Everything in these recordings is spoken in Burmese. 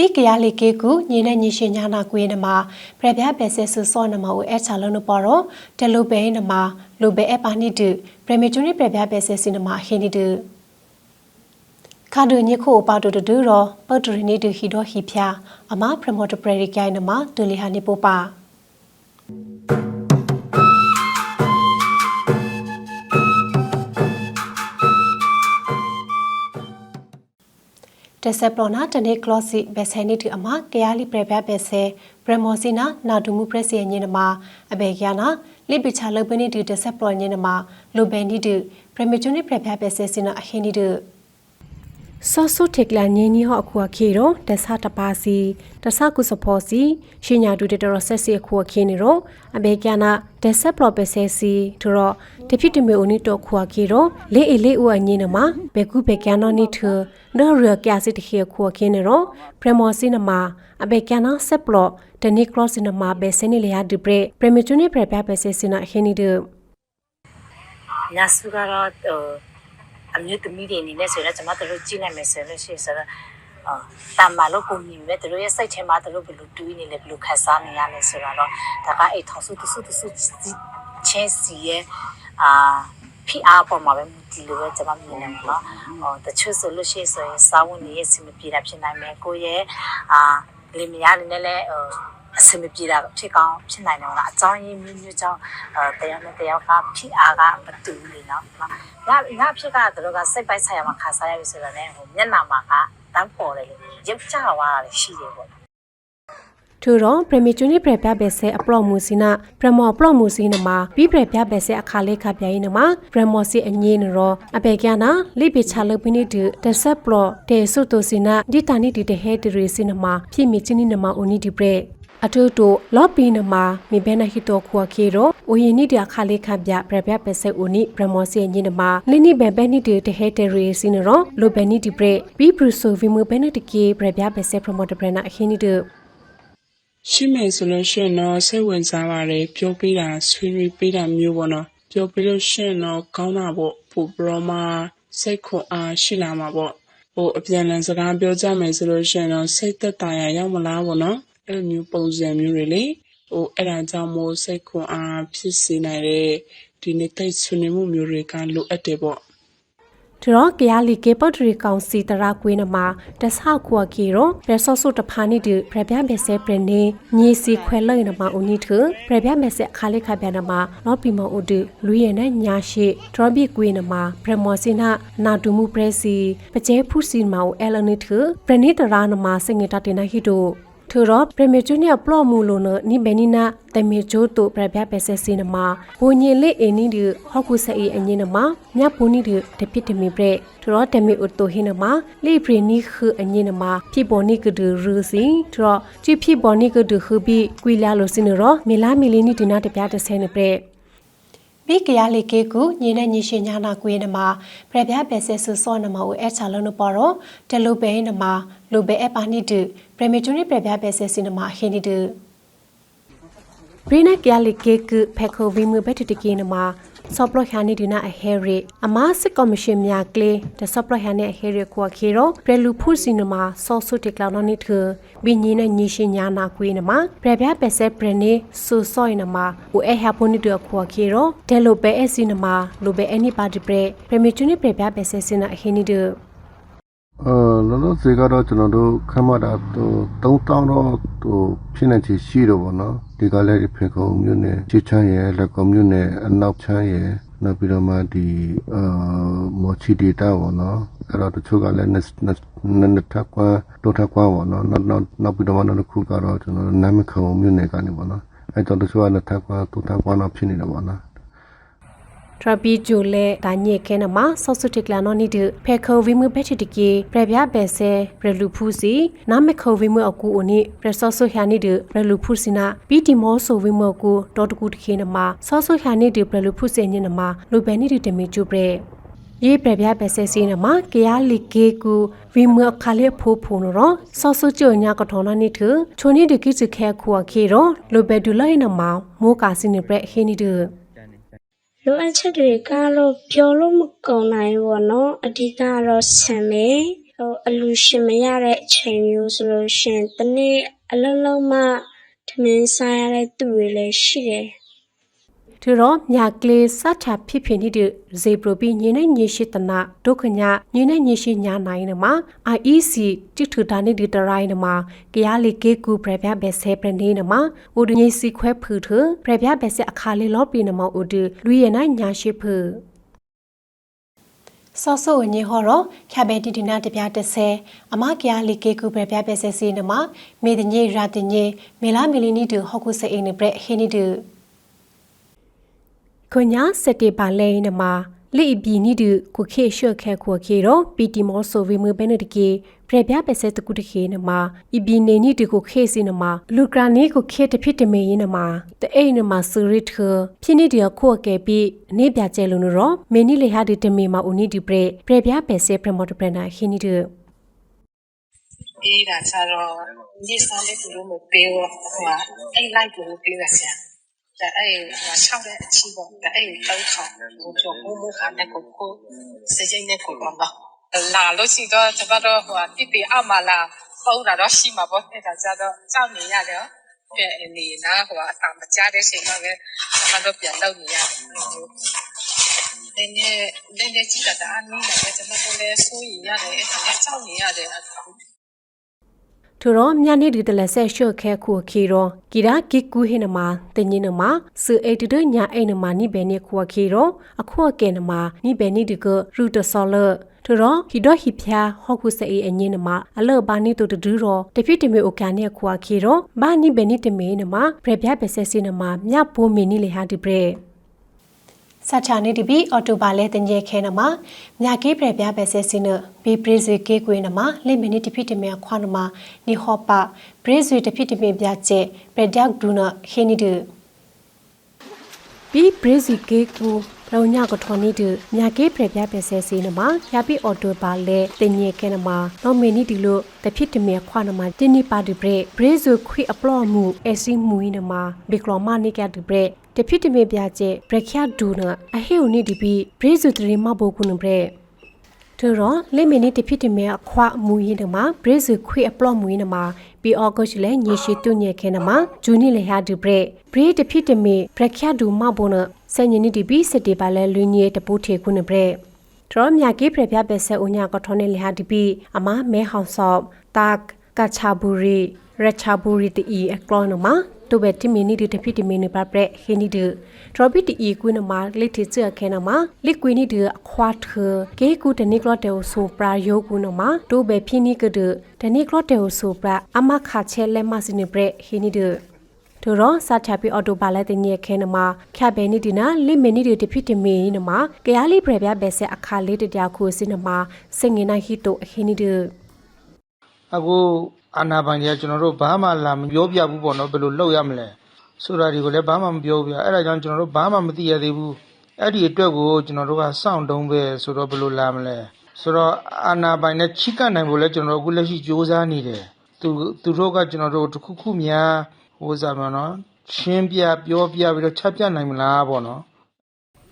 ဟေဆွေဟာလပိနာကရလီငုတလာနပါတဆက်ပရနာတနေကလော့စီဘက်ဆန်နီတူအမကရလီပရပြဘက်ဆဲပရမောစီနာနာဒူမူပရက်စီညင်နမအဘေကရနာလိပိချလပနိတူတဆက်ပရညင်နမလိုဘန်နီတူပရမီချူနီပရပြဘက်ဆဲစင်နာအဟင်းနီတူပြီးကရလီကေကူညီနဲ့ညီရှင်ညာနာကွေးနမပြပြပဲဆဲဆူစောနမဦးအဲချလုံးနပေါ်တော့တလူပဲနမလူပဲအပါနိတူပရမီချူနီပြပြပဲဆဲစင်နမဟင်းနီတူခါဒူညခိုပါတူတူရောပတ်တူရီနီတူဟီဒိုဟီဖျာအမပရမိုတပရီကိုင်နမဒူလီဟာနီပိုပါ တဆက်ပရနာတနေကလော့စီဘက်ဆဲနီတူအမကရလီပရပြဘက်ဆဲပရမောစီနာနာဒူမူပရက်စီညင်နမအဘေကရနာလိပိချလပနိတူတဆက်ပရညင်နမလိုဘန်နီတူပရမီချူနီပရပြဘက်ဆဲစင်နာအဟင်းနီတူ ဆော့ဆုထက်ကလာညင်းနီဟောအခုအခေတော့တဆတပါစီတဆကုစဖောစီရှင်ညာတူတတော်ဆက်စီအခုအခေနေတော့အဘေကနာဒက်ဆက်ပရောပက်ဆဲစီတို့တော့တဖြစ်တမေဦးနီတော့ခုအခေတော့လေအေလေဦးအညင်းနမဘေကုဘေကနောနီထနော်ရကစစ်တခေအခုအခေနေတော့ပရမောစီနမအဘေကနာဆက်ပလော့တနီကရော့စနမဘေစနေလျာဒီပရပရမီချူနီပရပြပဆက်စနာဟင်းနီတူညစုကတော့ဟို အမျိုးသမီးတွေအနေနဲ့ဆိုတော့ကျွန်မတို့ကြည့်နိုင်မယ်ဆိုလို့ရှိရင်ဆိုတော့အာတမ္မာလို့ကိုမြင်ပဲတို့ရဲ့စိတ်ထဲမှာတို့ဘယ်လိုတွေးနေလဲဘယ်လိုခံစားနေရလဲဆိုတော့ဒါကအိတ်ထောင်စုတစုတစုချင်းစီရဲ့အာဖိအားပေါ်မှာပဲဒီလိုပဲကျွန်မမြင်နေမှာနော်ဟောတချို့ဆိုလို့ရှိရင်ဆိုရင်စာဝန်တွေရဲ့စီမပြေတာဖြစ်နိုင်မယ်ကိုရဲ့အာလင်မယားလေးနဲ့လည်းဟို အဆင်မပြေတာဖြစ်ကောင်းဖြစ်နိုင်တယ်ဟုတ်လားအကြောင်းရင်းမျိုးမျိုးကြောင့်အဲတရားနဲ့တရားကဖြစ်အားကမတူဘူးလေနော်ငါငါဖြစ်ကတော့ကစိတ်ပိုက်ဆိုင်ရမှာခါစားရပြီဆိုတော့လည်းဟိုမျက်နှာမှာကတန်းပေါ်တယ်လေရုပ်ကြွားတာရှိတယ်ပေါ့ထူတော့ပရမီချူနီပရပြဘက်ဆဲအပလော့မူစီနာပရမောပလော့မူစီနမှာပြီးပရပြဘက်ဆဲအခါလေးခပြရင်နမှာပရမောစီအငင်းရောအပေကနာလိပိချလပနိဒတဆက်ပလော့တေဆုတိုစီနာဒီတာနီဒီတဟဲတရီစီနမှာဖြစ်မီချင်းနီနမှာအိုနီဒီပရ အထုတိုလော့ပီနမှာမိဘနာဟီတိုခွာခေရောအိုယီနီတခါလေးခပြပရပြပဆက်အိုနီပရမောစီညင်းနမှာလင်းနီဘန်ဘန်နီတတဟဲတရီစီနရောလိုဘန်နီဒီပရဘီဘရူဆိုဗီမူဘန်နတကေပရပြပဆက်ပရမောတပရနာအခင်းနီတရှိမယ်ဆိုလို့ရှိရင်တော့စိတ်ဝင်စားပါတယ်ပြောပြတာဆွေးနွေးပြတာမျိုးပေါ့နော်ပြောပြလို့ရှိရင်တော့ကောင်းတာပေါ့ပို့ပြီးတော့မှစိတ်ခွန်အားရှိလာမှာပေါ့ဟိုအပြန်အလှန်စကားပြောကြမယ်ဆိုလို့ရှိရင်တော့စိတ်သက်သာရရောက်မလားပေါ့နော် အဲ့လိုမျိုးပုံစံမျိုးတွေလေဟိုအဲ့ဒါကြောင့်မို့စိတ်ခွန်အားဖြစ်စေနိုင်တဲ့ဒီနေ့တိတ်ဆွေးနွေးမှုမျိုးတွေကလိုအပ်တယ်ပေါ့တရောကရလီကေပတ်ထရီကောင်စီတရာကွေးနမှာတဆာကွာကီရောရဆော့ဆုတဖာနီဒီပြပြမဲဆဲပရနေညီစီခွဲလိနမှာဦးနီထပြပြမဲဆဲခါလေးခပြနမှာလောပီမောဦးဒီလူရနဲ့ညာရှိဒရဘီကွေးနမှာပရမောစီနာနာဒူမှုပရက်စီပကျဲဖုစီမောအဲလနီထပရနေတရာနမှာစငေတာတင်နာဟီတို ထရောပရမီဂျူနီယာပလော့မူလိုနနိဘဲနီနာတမီဂျိုတိုပရပြပဲဆဲစင်းနမှာဘိုညင်လေးအင်းနီဒီဟောက်ကူဆဲအင်းနမှာမြပူနီဒီတပိတမီပရက်ထရောတမီအတိုဟင်းနမှာလိပရီနီခအင်းနမှာဖိဘောနီကဒရူစီထရောချီဖိဘောနီကဒခဘီကွီလာလိုစင်းရောမီလာမီလီနီဒီနာတပြတဆဲနပရက် မိကရလေကေကူညီနဲ့ညီရှင်ညာနာကွေးနမှာပြပြပဲဆဲဆူစောနမှာဦးအဲချာလုံးနပေါ်တော့တလူပဲနမှာလူပဲအပါနိတူပရမီဂျူနီပြပြပဲဆဲစင်းနမှာဟင်းနီတူဘ ရင်းနကရလေကေကူဖက်ခိုဗီမူဘက်တတကေနမှာဆော့ပလခါနီဒီနာအဟဲရီအမစစ်ကော်မရှင်များကလေးတဆော့ပလခါနီအဟဲရီကွာခေရောပရလူဖုစီနမှာဆော့ဆုတက်လောင်နီထဘီညီနဲ့ညီရှင်ညာနာကွေးနမှာပြပြပဲဆဲပရနေဆူဆော့နမှာဦးအဟပ်ဖုန်နီတခွာခေရောဒဲလိုပဲအစီနမှာလိုပဲအနိပါတီပရပရမီချူနီပြပြပဲဆဲစင်နာအဟင်းနီတူ အာလောလောဆယ်ကတော့ကျွန်တော်တို့ခမ်းမတာဟို3000တော့ဟိုဖြစ်နေချေရှိတော့ဗောနော်ဒီကလည်းဖေကုံမြို့နယ်ချစ်ချမ်းရဲ့လက်ကုံမြို့နယ်အနောက်ချမ်းရဲ့နောက်ပြီးတော့မှဒီအာမော်ချီဒေတာဗောနော်အဲ့တော့တချို့ကလည်းနှစ်နှစ်နှစ်ထပ်ကွာတော့ထပ်ကွာဗောနော်နောက်နောက်နောက်ပြီးတော့မှနောက်တစ်ခုကတော့ကျွန်တော်နာမခုံမြို့နယ်ကနေဗောနော်အဲ့တော့တချို့ကနှစ်ထပ်ကွာတော့ထပ်ကွာတော့ဖြစ်နေတယ်ဗောနော် ထရပီဂျိုလေဒါညေခဲနမှာဆော့ဆုတစ်ကလာနော်နီဒဖေခိုဝီမူဘက်ချတကီပရဗျာဘဲဆဲပရလူဖူစီနာမခိုဝီမူအကူအိုနီပရဆော့ဆုဟာနီဒပရလူဖူစီနာပီတီမောဆိုဝီမူကူဒေါ်တကူတခေနမှာဆော့ဆုဟာနီဒပရလူဖူစီညနမှာလူဘဲနီဒတမီကျူပရဲရေးပြပြပဲဆဲစီနမှာကရလီကေကူဝီမွခါလေဖိုးဖုန်ရောဆောဆူချိုညာကထောနနိထချိုနီဒီကိစခဲခွာခေရောလိုဘဲဒူလိုက်နမှာမိုးကာစီနေပြဟင်းနီဒ လိုအပ်ချက်တွေကတော့ပြောလို့မကုန်နိုင်ဘူးပေါ့နော်အဓိကကတော့ဆံမေဟိုအလူရှင်မရတဲ့အချိန်မျိုးဆိုလို့ရှရင်တနေ့အလုံးလုံးမှထမင်းစားရတဲ့သူတွေလည်းရှိတယ် သူရောမြကလေးစတ်ချဖြစ်ဖြစ်နေတဲ့ဇေပရိုပီညင်းနဲ့ညရှိတနာဒုက္ခညာညင်းနဲ့ညရှိညာနိုင်နမှာ IEC တိထူတာနေဒီတရိုင်းနမှာကရလီကေကူပြပြဘဲဆဲပရနေနမှာဥဒညစီခွဲဖူထပြပြဘဲဆဲအခါလေးလောပီနမှာဥဒလူရနိုင်ညာရှိဖူဆော့ဆိုညေဟောတော့ခဘဲတီတီနာတပြတဆဲအမကရလီကေကူပြပြဘဲဆဲစီနမှာမေတညေရာတညေမေလာမီလီနီတူဟောက်ကုစအိနေပြဟင်းနီတူ ခွညာစက်တေပါလဲနမလိဘီနီဒကိုခေရှော့ခဲခွခေရောပီတီမောဆိုဝေမဘဲနတကေပြပြပစက်တကုတခေနမအဘီနေနီတကိုခေစီနမလူကရာနီကိုခေတဖြစ်တမေယနမတအိနမဆူရစ်ခဖြစ်နေတခိုကေပီနေပြကျဲလုံးရောမင်းနီလေဟာဒီတမေမဦးနီဒီပရပြပြပစက်ပရမော်တပရနာခင်းနီဒအေးဒါကြတော့ဒီစားလေးသူတို့မပေးတော့ဟိုအဲ့လိုက်သူတို့ပေးရဆရာ ဒါအဲ့ဟိုဆောက်တဲ့အချီပေါ့ဒါအဲ့တောက်ခေါဟိုပြောမိုးမိုးခါတဲ့ကိုကိုစကြိနေကိုတော့လာလို့ရှိတော့ကျမတို့ဟိုတိတိအမလာပုံတာတော့ရှိမှာပေါ့အဲ့ဒါကြတော့ကြောက်နေရတယ်ပြန်နေနာဟိုအတမကြတဲ့ချိန်တော့လည်းကျမတို့ပြန်လုပ်နေရတယ်နည်းနည်းနည်းနည်းကြည့်တာ အနည်းနဲ့ကျမတို့လည်းစိုးရိမ်ရတယ်အဲ့ဒါလည်းကြောက်နေရတယ်ထရောမြနိဒီတလဆက်ရှော့ခဲခုခေရောကီရာကိကူဟိနမတင်ညင်နမစအေတဒညာအိနမနိဘဲနေခုခေရောအခုအကဲနမနိဘဲနိဒီကရူတဆောလထရောဟီဒိုဟီဖျာဟောခုစအေအညင်နမအလောဘာနိတူတဒူရောတဖိတမေအိုကန်နေခုခေရောဘာနိဘဲနိတမေနမပြပြပဆက်စီနမမြပိုးမီနိလေဟာဒီပရေ စချာနေဒီဘီအော်တိုဘာလဲတင်ကျဲခဲနမှာမြကေးပြပြပဲဆဲစင်းနဘီပရိဇေကေကွေးနမှာလိမီနီတဖိတမေခွာနမှာနီဟောပါပရိဇေတဖိတမေပြကျဲပရဒက်ဒူနခင်းနီဒဘီပရိဇေကေကူ လောညကထော်နီဒမြကေးပြပြပဲဆဲစင်းနမှာရပိအော်တိုဘာလဲတင်ကျဲခဲနမှာလောမီနီဒီလိုတဖိတမေခွာနမှာတင်းနီပါဒီပရိပရိဇေခွေအပလော့မှုအစီမူနမှာဘီကလောမနိကဒီပရိတဖြစ်တမေပြကျဲဘရက်ခရဒူနအဟေဦးနီဒီဘီဘရေဇူတရီမဘောကုနဘရက်ထရောလေမီနီတဖြစ်တမေအခွမူရင်နမှာဘရေဇူခွေအပလော့မူရင်နမှာပီအောဂတ်လေညရှိတုညေခဲနမှာဂျူနီလေဟာဒီဘရက်ဘရေတဖြစ်တမေဘရက်ခရဒူမဘောန ဆန်ညနီဒီဘီစတေပါလဲလူညေတပူထေကုနဘရက်ထရောမြကေးပြပြပဲဆဲဦးညာကထောနေလေဟာဒီဘီအမမဲဟောင်ဆော့တာကချာဘူရီရချာဘူရီတီအကလောနမှာတိုဘက်တီမီနီဒီတဖိတီမီနီပါပရက်ဟီနီဒီဒရဘီတီအီကွင်းနမှာလိတီချေခဲနမှာလိကွင်းနီဒီအခွာထကေကူတနိကလော့တေဆိုပရာယိုကူနမှာတိုဘက်ဖိနီကဒတနိကလော့တေဆိုပရာအမခါချဲလက်မစနိပရက်ဟီနီဒီ တို့ရောစာချပီအော်တိုဘာလက်တင်ရဲ့ခဲနမှာခဘဲနီဒီနာလိမီနီဒီတဖိတမီနမှာကရလီပရပြဘဲဆက်အခါလေးတတခုစနမှာစငင်နိုင်ဟီတိုအဟီနီဒီအခုအာနာပိုင်တွေကကျွန်တော်တို့ဘာမှလာမပြောပြဘူးပေါ့နော်ဘယ်လိုလုပ်ရမလဲဆိုတာတွေကိုလည်းဘာမှမပြောပြအဲ့ဒါကြောင့်ကျွန်တော်တို့ဘာမှမသိရသေးဘူးအဲ့ဒီအတွက်ကိုကျွန်တော်တို့ကစောင့်တုံးပဲဆိုတော့ဘယ်လိုလာမလဲဆိုတော့အာနာပိုင်နဲ့ချိကနိုင်ဖို့လည်းကျွန်တော်တို့အခုလက်ရှိစ조사နေတယ်သူသူတို့ကကျွန်တော်တို့တစ်ခုခုများ ဟိုစားမနော်ရှင်းပြပြောပြပြီးတော့ချက်ပြနိုင်မလားပေါ့နော်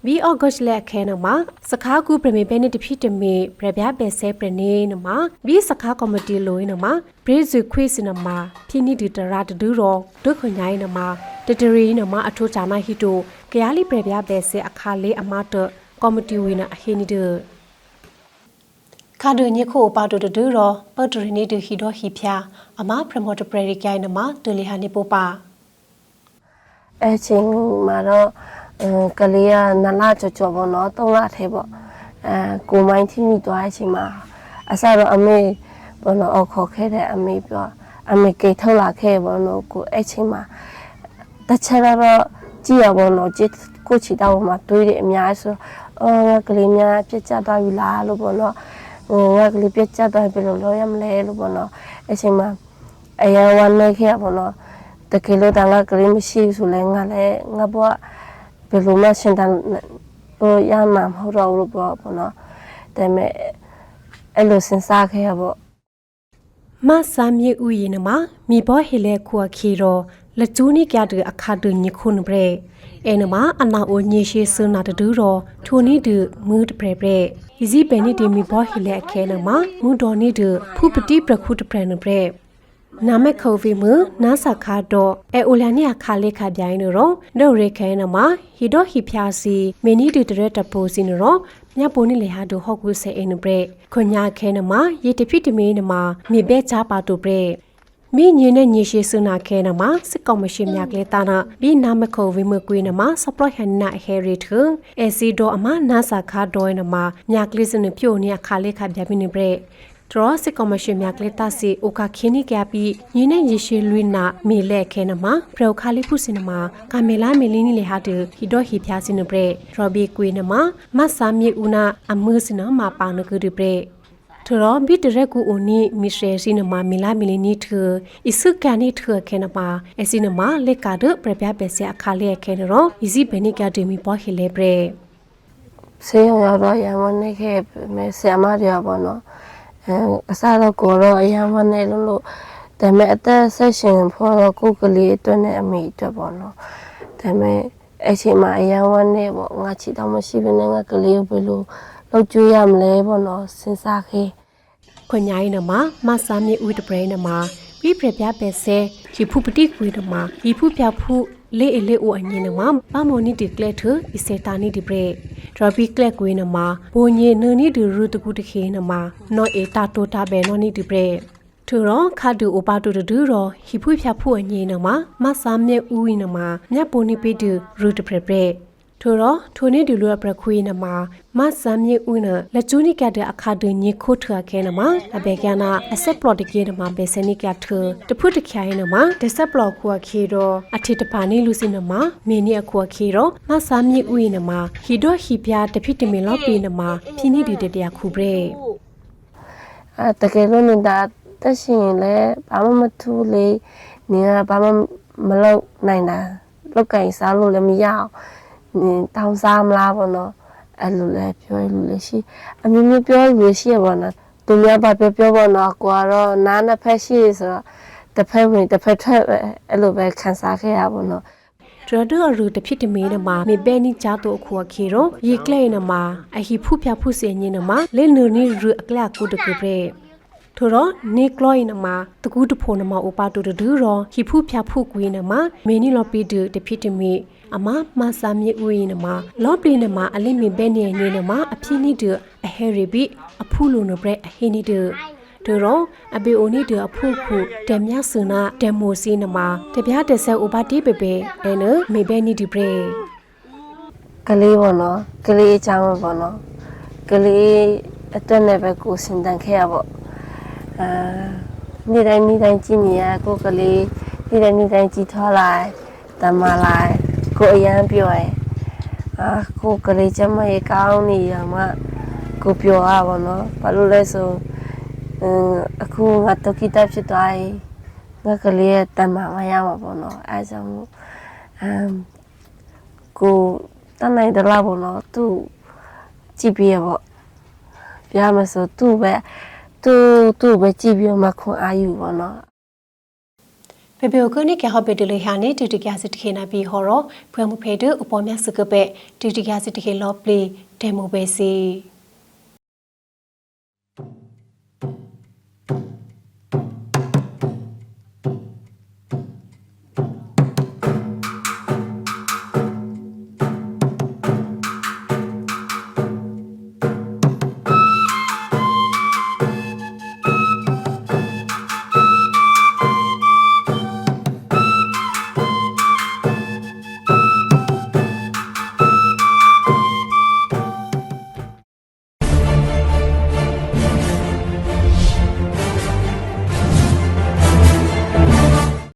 ဘီအော့ဂတ်လက်ခဲနမှာစခါကူပရမီပဲနေတဖြစ်တမီပြပြပဲဆဲပရနေနမှာဘီစခါကော်မတီလိုနမှာဘရေဇူခွေးစနမှာဖိနိဒီတရာတဒူရောဒုခွန်ညာနမှာတတရီနမှာအထိုးချာနာဟီတိုကရလီပြပြပဲဆဲအခါလေးအမတ်ကော်မတီဝိနာအဟိနိဒ ခါဒညခိုပါတိုတဒူရောပတ်တရီနေတူဟီဒိုဟီဖျာအမပရမော်တပရီကိုင်နမှာတူလီဟာနေပိုပါအဲချိန်မှာတော့အဲကလေးကနလကြော်ကြော်ပေါ့နော်၃လထဲပေါ့အဲကိုမိုင်းထိမိသွားတဲ့အချိန်မှာအစတော့အမေဘောနော်အခေါ်ခဲ့တဲ့အမေပြောအမေကေထုတ်လာခဲ့ဘောနော်ကိုအဲ့ချိန်မှာတချက်တော့ကြည့်ရဘောနော်ကြည့်ကိုချီတောက်မှာတွေးတယ်အများကြီးဆိုအော်ငါကလေးများပြက်ကျသွားပြီလားလို့ပေါ့နော် ဟိုငါကလေးပြက်ကျသွားပြီလို့ပြောရမလဲလို့ပေါ့နော်အချိန်မှာအရန်ဝမ်းနေခဲ့ပေါ့နော်တကယ်လို့တန်ကကလေးမရှိဘူးဆိုလဲငါလည်းငါဘွားဘယ်လိုမှရှင်းတန်လို့ရမှာမဟုတ်တော့ဘူးလို့ပြောပေါ့နော်ဒါပေမဲ့အဲ့လိုစဉ်းစားခဲ့ရပေါ့မဆာမြေဥယျနမမိဘဟေလေခွာခီရောလကျူနီကြတဲ့အခါတူညခုန်ဘရဲ အဲနမအနာအိုညရှိစနာတဒူရောထိုနီဒမူဒပရပရဤစီဘဲနီဒီမိဘဟေလေအခဲနမမူတော်နီဒဖူပတိပရခုတပရနပရနာမခေါ်ဗီမနာစခါတော့အဲအိုလန်နီအခါလေးခပြိုင်းနော်ဒိုရေခဲနမဟီဒိုဟီဖျာစီမီနီဒီတရက်တပိုစီနော်မြတ်ပိုနေလေဟာဒိုဟောက်ကူဆေအင်းနပရခွညာခဲနမရေတဖိတမင်းနမမိဘဲချပါတူပရ မိညင်းနဲ့ညရှိစနာခဲနမစစ်ကောင်မရှိမြကလေးတာနာဘီနာမခေါ်ဝိမကွေးနမစပလဟန်နာဟဲရီထအစီဒိုအမနာစာခါဒိုနမမြကလေးစနပြိုနေခါလေးခါပြပြနေပရဒရစစ်ကောင်မရှိမြကလေးတာစီအိုကာခင်းနေကြပြီးညင်းနဲ့ညရှိလွိနာမီလက်ခဲနမပရောခါလေးဖုစင်နမကာမေလာမီလင်းနီလေဟာတူဟီဒိုဟီဖျာစင်နပရဒရဘီကွေးနမမဆာမြေဦးနာအမှုစနမပါနကူဒီပရ ထရောဘီတရက်ကူအိုနီမီရှယ်စီနမမီလာမီလီနီထအစ်ကန်နီထခဲနပါအစီနမလက်ကာဒပြပြပစီအခါလေးခဲနရောအီစီဘနီကဒမီပေါ်ဟီလေပရဆေးရုံရောက်တော့ရန်ဝန်နေခဲ့မယ်ဆရာမတွေကပေါ့နော်အဲအစားတော့ကိုတော့အရန်ဝန်နေလို့လို့ဒါပေမဲ့အသက်ဆက်ရှင်ဖို့တော့ကိုယ်ကလေးအတွက်နဲ့အမိအတွက်ပေါ့နော်ဒါပေမဲ့အဲ့ချိန်မှာအရန်ဝန်နေပေါ့ငါချီတော့မရှိဘဲနဲ့ငါကလေးကိုဘယ်လို လုပ်ကြွေးရမလဲပေါ့နော်စဉ်းစားခဲ့ခွန်ညာရင်နမမဆာမြေဦးတပရနမပြီးပြပြပဲဆဲဒီဖူပတိကွေနမဒီဖူပြဖူလေအလေအိုအငင်းနမပါမောနီဒီကလက်ထအစေတာနီဒီပရဒရဘီကလက်ကွေနမဘိုညေနနီဒီရူတကူတခေနမနောအေတာတိုတာဘဲနောနီဒီပရထူရောခါဒူအိုပါတူဒူရောဟီဖူဖြာဖူအငင်းနမမဆာမြေဦးဝီနမမြတ်ပိုနီပေတူရူတပရပရ ထိုတော့ထိုနေဒီလိုပရခွေးနမှာမဆမ်မြေဦးနလက်ကျူနိကတဲ့အခါဒညခိုထခဲနမှာအဘေကနာအဆက်ပလော့တကေနမှာဘေစနိကထတဖုတခိုင်နမှာဒဆက်ပလော့ခွာခေတော့အထစ်တပါနေလူစင်နမှာမင်းနီအခွာခေတော့မဆမ်မြေဦးနမှာဟီဒိုဟီပြတဖိတမင်လော့ပေနမှာဖိနိဒီတတရခုပရဲအဲတကယ်လို့နေတာတက်ရှင်ရင်လည်းဘာမှမထူးလေနေကဘာမှမလုပ်နိုင်တာလောက်ကင်စားလို့လည်းမရအောင်နေ တောင်းစားမလားပေါ့နော်အဲ့လိုလည်းပြောရလို့လည်းရှိအမျိုးမျိုးပြောရလို့ရှိရပါတော့သူများဘာပြောပြောပေါ့နော်ကိုကတော့နားနှစ်ဖက်ရှိဆိုတော့တစ်ဖက်ဝင်တစ်ဖက်ထွက်ပဲအဲ့လိုပဲခံစားခဲ့ရပါတော့ဒရဒရူတဖြစ်တမင်းနမှာမေဘဲနီချာတော့ခွာခေရောရေကလဲနမှာအဟိဖုဖျာဖုစေညင်းနမှာလေနူနီရူအကလကုတကပရဲ ထိုတော့နေကလောင်းနမှာတကူတဖို့နမှာဥပါတူတူရောဟိဖုဖျာဖုကွေးနမှာမေနီလော်ပီဒတဖြစ်တမီအမမဆာမြေဦးရင်နမှာလော်ပလီနမှာအလိမင်ဘဲနေနေနမှာအဖြစ်နိဒအဟဲရီဘီအဖူလိုနဘရဲအဟိနိဒဒရောအဘေအိုနီဒအဖုခုတမြဆူနာဒမိုစီနမှာတပြားတဆက်ဥပါတိပေပေအဲနမေဘဲနီဒီပရဲကလေးပေါ့နော်ကလေးအကြောင်းပေါ့နော်ကလေးအတွက်နဲ့ပဲကိုယ်စင်တန်ခဲ့ရပေါ့ အာနေ့တိုင်းနေ့တိုင်းကြည့်နေရကိုယ်ကလေးနေ့တိုင်းနေ့တိုင်းကြည့်ထားလိုက်တမလိုက်ကိုယ်အရန်ပြောရဲအာကိုယ်ကလေးချမရေကောင်းနေရမှကိုယ်ပြောရပါတော့ဘာလို့လဲဆိုအင်းအခုငါတော့ကိတဖြစ်သွားရင်ငါကလေးရဲ့တမမရမှာပေါ့နော်အဲဒါကြောင့်မို့အမ်ကိုတတ်နိုင်တယ်လားပေါ့နော်သူကြည့်ပြရပေါ့ပြမဆိုသူ့ပဲ သူသူ့ပဲကြည့်ပြီးမှခွန်အားယူပေါ့နော်ပေပေကိုနိကဟဘဒလဟာနေတူတူကစစ်ခေနာပြီးဟောရဖွယ်မှုဖေတူအပေါ်မြစုကပဲတူတူကစစ်တခေလော့ပလေဒေမိုပဲစီ thank you